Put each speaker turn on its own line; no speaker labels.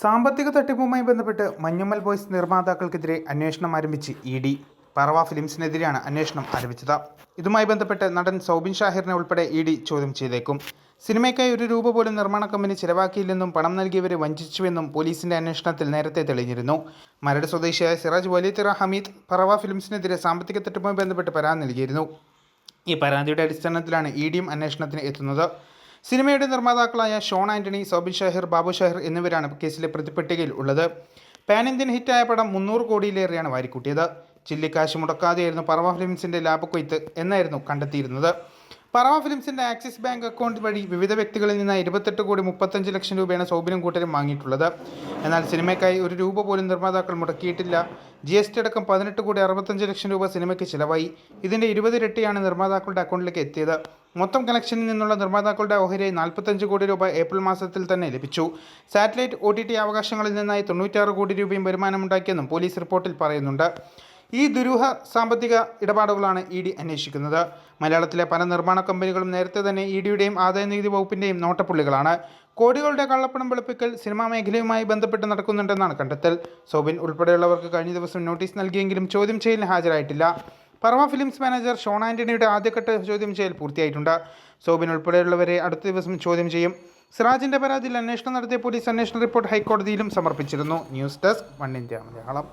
സാമ്പത്തിക തട്ടിപ്പുമായി ബന്ധപ്പെട്ട് മഞ്ഞുമ്മൽ ബോയ്സ് നിർമ്മാതാക്കൾക്കെതിരെ അന്വേഷണം ആരംഭിച്ച് ഇ ഡി. പറവ ഫിലിംസിനെതിരെയാണ് അന്വേഷണം ആരംഭിച്ചത്. ഇതുമായി ബന്ധപ്പെട്ട് നടൻ സൗബിൻ ഷാഹിറിനെ ഉൾപ്പെടെ ഇ ഡി ചോദ്യം ചെയ്തേക്കും. സിനിമയ്ക്കായി ഒരു രൂപ പോലും നിർമ്മാണ കമ്പനി ചിലവാക്കിയില്ലെന്നും പണം നൽകിയവരെ വഞ്ചിച്ചുവെന്നും പോലീസിന്റെ അന്വേഷണത്തിൽ നേരത്തെ തെളിഞ്ഞിരുന്നു. മരട് സ്വദേശിയായ സിറാജ് വലിയത്തിറ ഹമീദ് പറവ ഫിലിംസിനെതിരെ സാമ്പത്തിക തട്ടിപ്പുമായി ബന്ധപ്പെട്ട് പരാതി നൽകിയിരുന്നു. ഈ പരാതിയുടെ അടിസ്ഥാനത്തിലാണ് ഇ ഡിയും അന്വേഷണത്തിന് എത്തുന്നത്. സിനിമയുടെ നിർമ്മാതാക്കളായ ഷോൺ ആന്റണി സോബിൻ ഷെഹർ ബാബു ഷെഹർ എന്നിവരാണ് കേസിലെ പ്രതിപട്ടികയിൽ ഉള്ളത്. പാൻ ഇന്ത്യൻ ഹിറ്റായ പടം മുന്നൂറ് കോടിയിലേറെയാണ് വാരിക്കൂട്ടിയത്. ചില്ലിക്കാശ് മുടക്കാതെയായിരുന്നു പറവ ഫിലിംസിന്റെ ലാഭക്കൊയ്ത്ത് എന്നായിരുന്നു കണ്ടെത്തിയിരുന്നത്. പറവ ഫിലിംസിന്റെ ആക്സിസ് ബാങ്ക് അക്കൗണ്ട് വഴി വിവിധ വ്യക്തികളിൽ നിന്ന് ഇരുപത്തെട്ട് കോടി മുപ്പത്തഞ്ച് ലക്ഷം രൂപയാണ് സൗബിനും കൂട്ടരും വാങ്ങിയിട്ടുള്ളത്. എന്നാൽ സിനിമയ്ക്കായി ഒരു രൂപ പോലും നിർമ്മാതാക്കൾ മുടക്കിയിട്ടില്ല. ജി എസ് ടി അടക്കം പതിനെട്ട് കോടി അറുപത്തഞ്ച് ലക്ഷം രൂപ സിനിമയ്ക്ക് ചിലവായി. ഇതിന്റെ ഇരുപത് ഇരട്ടിയാണ് നിർമ്മാതാക്കളുടെ അക്കൗണ്ടിലേക്ക് എത്തിയത്. മൊത്തം കണക്ഷനിൽ നിന്നുള്ള നിർമ്മാതാക്കളുടെ ഓഹരിയായി നാൽപ്പത്തഞ്ച് കോടി രൂപ ഏപ്രിൽ മാസത്തിൽ തന്നെ ലഭിച്ചു. സാറ്റലൈറ്റ് ഒ ടി ടി അവകാശങ്ങളിൽ നിന്നായി തൊണ്ണൂറ്റാറ് കോടി രൂപയും വരുമാനമുണ്ടാക്കിയെന്നും പോലീസ് റിപ്പോർട്ടിൽ പറയുന്നുണ്ട്. ഈ ദുരൂഹ സാമ്പത്തിക ഇടപാടുകളാണ് ഇ ഡി അന്വേഷിക്കുന്നത്. മലയാളത്തിലെ പല നിർമ്മാണ കമ്പനികളും നേരത്തെ തന്നെ ഇ ഡിയുടെയും ആദായനികുതി വകുപ്പിന്റെയും നോട്ടപ്പുള്ളികളാണ്. കോടികളുടെ കള്ളപ്പണം വെളുപ്പിക്കൽ സിനിമാ മേഖലയുമായി ബന്ധപ്പെട്ട് നടക്കുന്നുണ്ടെന്നാണ് കണ്ടെത്തൽ. സോബിൻ ഉൾപ്പെടെയുള്ളവർക്ക് കഴിഞ്ഞ ദിവസം നോട്ടീസ് നൽകിയെങ്കിലും ചോദ്യം ചെയ്യലിന് ഹാജരായിട്ടില്ല. പർമ ഫിലിംസ് മാനേജർ ഷോൺ ആന്റണിയുടെ ആദ്യഘട്ട ചോദ്യം ചെയ്യൽ പൂർത്തിയായിട്ടുണ്ട്. സോബിൻ ഉൾപ്പെടെയുള്ളവരെ അടുത്ത ദിവസം ചോദ്യം ചെയ്യും. സിറാജിന്റെ പരാതിയിൽ അന്വേഷണം നടത്തിയ പോലീസ് അന്വേഷണ റിപ്പോർട്ട് ഹൈക്കോടതിയിലും സമർപ്പിച്ചിരുന്നു. News desk one India Malayalam.